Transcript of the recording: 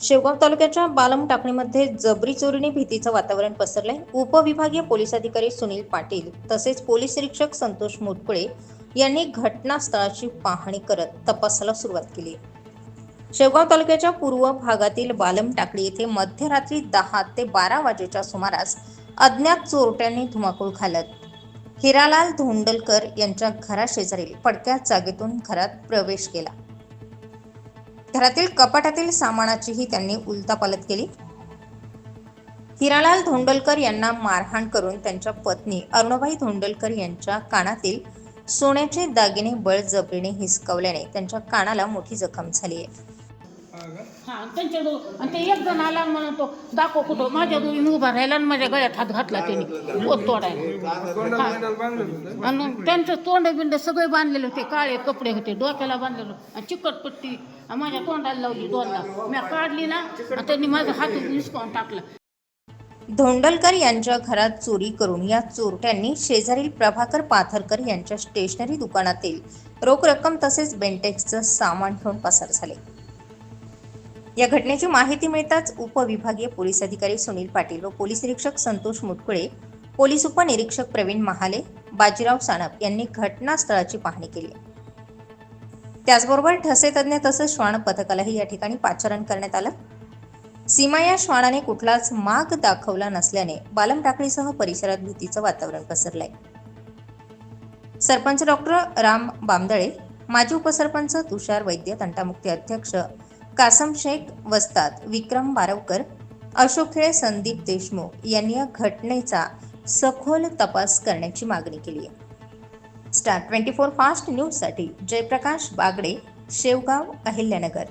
शेवगाव तालुक्याच्या बालम टाकणीमध्ये जबरी चोरीने भीतीचं वातावरण पसरलंय. उपविभागीय पोलीस अधिकारी सुनील पाटील तसेच पोलीस निरीक्षक संतोष मुटकुळे यांनी घटनास्थळाची पाहणी करत तपासाला सुरुवात केली. शेवगाव तालुक्याच्या पूर्व भागातील बालम टाकळी येथे मध्यरात्री दहा ते बारा वाजेच्या सुमारास अज्ञात चोरट्यांनी धुमाकूळ घालत हिरालाल धोंडलकर यांच्या घराशेजारील पडक्या जागेतून घरात प्रवेश केला. घरातील कपाटातील सामानाचीही त्यांनी उलतापालत केली. हिरालाल धोंडलकर यांना मारहाण करून त्यांच्या पत्नी अरुणाबाई धोंडलकर यांच्या कानातील सोन्याचे दागिने बळजबरीने हिसकवल्याने त्यांच्या कानाला मोठी जखम झाली आहे. हा आणि ते एक जण आला म्हणतो दाखव कुठं. माझ्या दोन उभा राहिला आणि माझ्या गळ्यात हात घातला त्यांनी. पोत तोडायला. हा. आणि त्यांचं तोंड बिंड सगळे बांधलेले होते काळे कपडे होते डोक्याला बांधलेलं आणि चिकटपट्टी आणि माझ्या तोंडाला लावली दोनदा. मी काढली ना आणि त्यांनी माझा हात निसकावून टाकला. धोंडलकर यांच्या घरात चोरी करून या चोरट्यांनी शेजारील प्रभाकर पाथरकर यांच्या स्टेशनरी दुकानातील रोख रक्कम तसेच बेंटेक्सचं सामान घेऊन पसार झाले. या घटनेची माहिती मिळताच उपविभागीय पोलीस अधिकारी सुनील पाटील व पोलीस निरीक्षक संतोष मुटकुळे पोलीस उपनिरीक्षक प्रवीण महाले बाजीराव सानप यांनी घटनास्थळाची पाहणी केली. त्याचबरोबर ठसे तज्ज्ञ तसंच श्वान पथकालाही या ठिकाणी पाचारण करण्यात आलं. सीमा या श्वानाने कुठलाच माग दाखवला नसल्याने बालम टाकळीसह परिसरात भीतीचं वातावरण पसरलंय. सरपंच डॉक्टर राम बामदळे माजी उपसरपंच तुषार वैद्य तंटामुक्ती अध्यक्ष कासम शेख वस्ताद विक्रम बारवकर अशोक खेळे संदीप देशमुख यांनी या घटनेचा सखोल तपास करण्याची मागणी केली आहे. स्टार ट्वेंटी फोर फास्ट न्यूजसाठी जयप्रकाश बागडे शेवगाव अहिल्यानगर.